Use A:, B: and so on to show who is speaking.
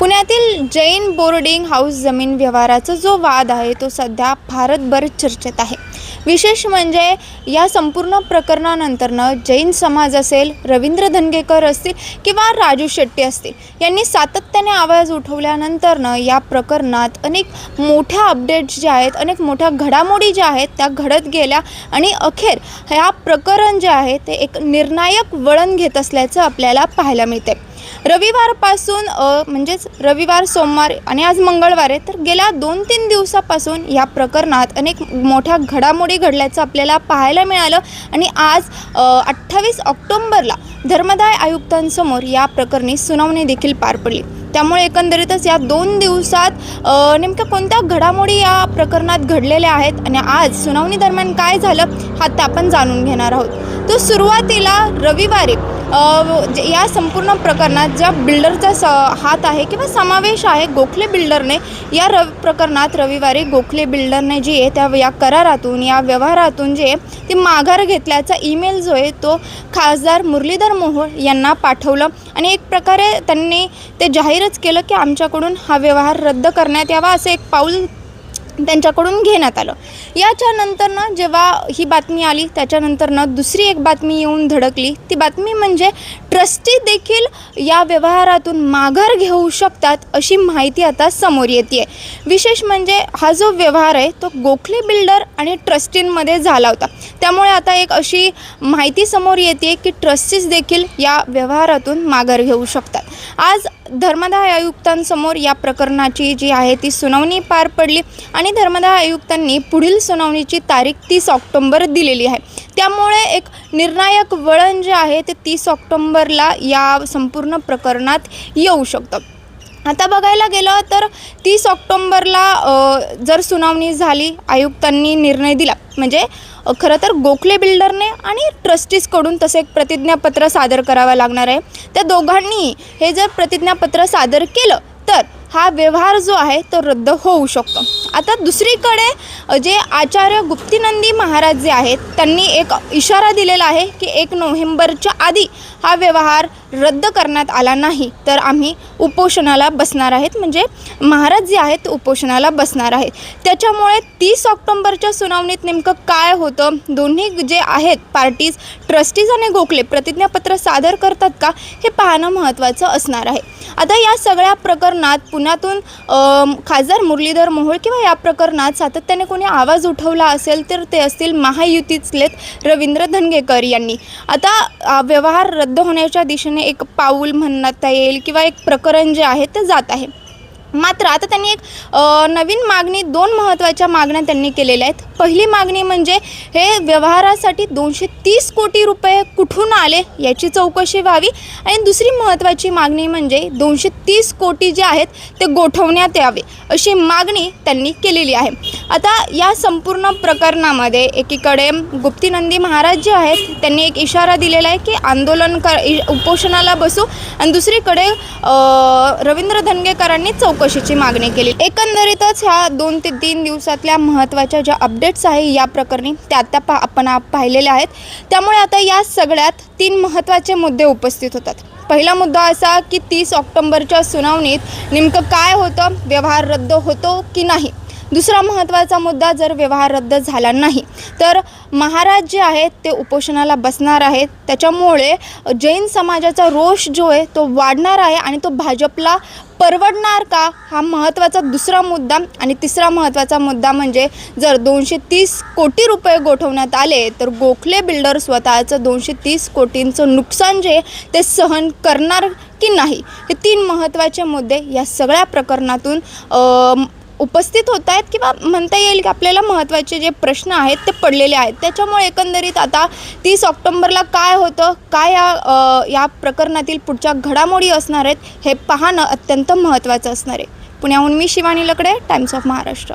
A: पुण्यातील Jain boarding house जमीन व्यवहाराचा जो वाद आहे तो सध्या भारतभर चर्चेत आहे. विशेष म्हणजे या संपूर्ण प्रकरणानंतरनं जैन समाज असेल रवींद्र धनगेकर असतील किंवा राजू शेट्टी असतील यांनी सातत्याने आवाज उठवल्यानंतरनं या प्रकरणात अनेक मोठ्या अपडेट्स ज्या आहेत अनेक मोठ्या घडामोडी ज्या आहेत त्या घडत गेल्या आणि अखेर ह्या प्रकरण जे आहे ते एक निर्णायक वळण घेत असल्याचं आपल्याला पाहायला मिळते रविवारपासून म्हणजेच रविवार सोमवार आणि आज मंगळवार आहे तर गेल्या दोन तीन दिवसापासून या प्रकरणात अनेक मोठ्या घडामोडी घडल्याचं आपल्याला पाहायला मिळालं आणि आज अठ्ठावीस ऑक्टोंबरला धर्मदाय आयुक्तांसमोर या प्रकरणी सुनावणी देखील पार पडली. त्यामुळे एकंदरीतच या दोन दिवसात नेमक्या कोणत्या घडामोडी या प्रकरणात घडलेल्या आहेत आणि आज सुनावणी दरम्यान काय झालं हा ते आपण जाणून घेणार आहोत. तो सुरुवातीला रविवारी या संपूर्ण प्रकरणात ज्या बिल्डरचा स हात आहे किंवा समावेश आहे गोखले बिल्डरने या रव प्रकरणात रविवारी गोखले बिल्डरने जी आहे त्या या करारातून या व्यवहारातून जे आहे माघार घेतल्याचा ईमेल जो आहे तो खासदार मुरलीधर मोहोळ यांना पाठवलं. आणि एक प्रकारे त्यांनी ते जाहीरच केलं की आमच्याकडून हा व्यवहार रद्द करण्यात यावा असं एक पाऊल त्यांच्याकडून घेण्यात आलं. याच्यानंतरनं जेव्हा ही बातमी आली त्याच्यानंतरनं दुसरी एक बातमी येऊन धडकली. ती बातमी म्हणजे ट्रस्टी देखील या व्यवहारातून माघार घेऊ शकतात अशी माहिती आता समोर येते विशेष म्हणजे हा जो व्यवहार आहे तो गोखले बिल्डर आणि ट्रस्टींमध्ये झाला होता. त्यामुळे आता एक अशी माहिती समोर येते की ट्रस्टीज देखील या व्यवहारातून माघार घेऊ शकतात. आज धर्मदाय आयुक्तांसमोर या प्रकरणाची जी आहे ती सुनावणी पार पडली आणि धर्मदाय आयुक्तांनी पुढील सुनावणीची तारीख तीस ऑक्टोंबर दिलेली आहे. त्यामुळे एक निर्णायक वळण जे आहे ते तीस ऑक्टोंबरला या संपूर्ण प्रकरणात येऊ शकतं. आता बघायला गेलं तर तीस ऑक्टोंबरला जर सुनावणी झाली आयुक्तांनी निर्णय दिला. म्हणजे खरं तर गोखले बिल्डरने आणि ट्रस्टीजकडून तसं एक प्रतिज्ञापत्र सादर करावं लागणार आहे. त्या दोघांनी हे जर प्रतिज्ञापत्र सादर केलं तर हा व्यवहार जो आहे तो रद्द होऊ शकतो. आता दुसरीकडे जे आचार्य गुप्तीनंदी महाराज जे आहेत त्यांनी एक इशारा दिलेला आहे की एक नोव्हेंबरच्या आधी हा व्यवहार रद्द करण्यात आला नाही तर आम्ही उपोषणाला बसणार आहेत. म्हणजे महाराज जे आहेत ते उपोषणाला बसणार आहेत. त्याच्यामुळे तीस ऑक्टोंबरच्या सुनावणीत नेमकं काय होतं? दोन्ही जे आहेत पार्टीज ट्रस्टीज आणि गोखले प्रतिज्ञापत्र सादर करतात का? हे पाहणं महत्त्वाचं असणार आहे. आता या सगळ्या प्रकरणात पुण्यातून खासदार मुरलीधर मोहोळ किंवा या प्रकरणात सातत्याने कोणी आवाज उठवला असेल तर ते असतील महायुतीतलेच रवींद्र धनगेकर यांनी. आता व्यवहार रद्द होण्याच्या दिशेने एक पाऊल म्हणता येईल किंवा एक प्रकरण जे आहे ते जात आहे. मात्र आता त्यांनी एक नवीन मागणी दोन महत्त्वाच्या मागण्या त्यांनी केलेल्या आहेत. पहिली मागणी म्हणजे हे व्यवहारासाठी दोनशे तीस कोटी रुपये कुठून आले याची चौकशी व्हावी. आणि दुसरी महत्त्वाची मागणी म्हणजे दोनशे तीस कोटी जे आहेत ते गोठवण्यात यावे अशी मागणी त्यांनी केलेली आहे. आता या संपूर्ण प्रकरणामध्ये एकीकडे गुप्तीनंदी महाराज जे आहेत त्यांनी एक इशारा दिलेला आहे की आंदोलन कर इ- उपोषणाला बसू. आणि दुसरीकडे रवींद्र धनगेकरांनी चौकशीची मागणी केली. एकंदरीतच ह्या दोन ते तीन दिवसातल्या महत्त्वाच्या ज्या अपडेट अपडेट्स आहे या प्रकरणी. त्या आता पा आपण पाहिलेल्या आहेत. त्यामुळे आता या सगळ्यात तीन महत्त्वाचे मुद्दे उपस्थित होतात. पहिला मुद्दा असा की तीस ऑक्टोंबरच्या सुनावणीत नेमकं काय होतं? व्यवहार रद्द होतो की नाही? दुसरा महत्त्वाचा मुद्दा जर व्यवहार रद्द झाला नाही तर महाराज जे आहेत ते उपोषणाला बसणार आहेत. त्याच्यामुळे जैन समाजाचा रोष जो आहे तो वाढणार आहे आणि तो भाजपला परवडणार का? हा महत्त्वाचा दुसरा मुद्दा आणि तिसरा महत्त्वाचा मुद्दा म्हणजे जर दोनशे तीस कोटी रुपये गोठवण्यात आले तर गोखले बिल्डर स्वतःचं दोनशे तीस कोटींचं नुकसान जे ते सहन करणार की नाही? हे तीन महत्त्वाचे मुद्दे या सगळ्या प्रकरणातून उपस्थित होत आहेत किंवा म्हणता येईल की आपल्याला महत्त्वाचे जे प्रश्न आहेत ते पडलेले आहेत. त्याच्यामुळे एकंदरीत आता तीस ऑक्टोंबरला काय होतं काय या या प्रकरणातील पुढच्या घडामोडी असणार आहेत हे पाहणं अत्यंत महत्त्वाचं असणार आहे. पुण्याहून मी शिवानी लकडे टाइम्स ऑफ महाराष्ट्र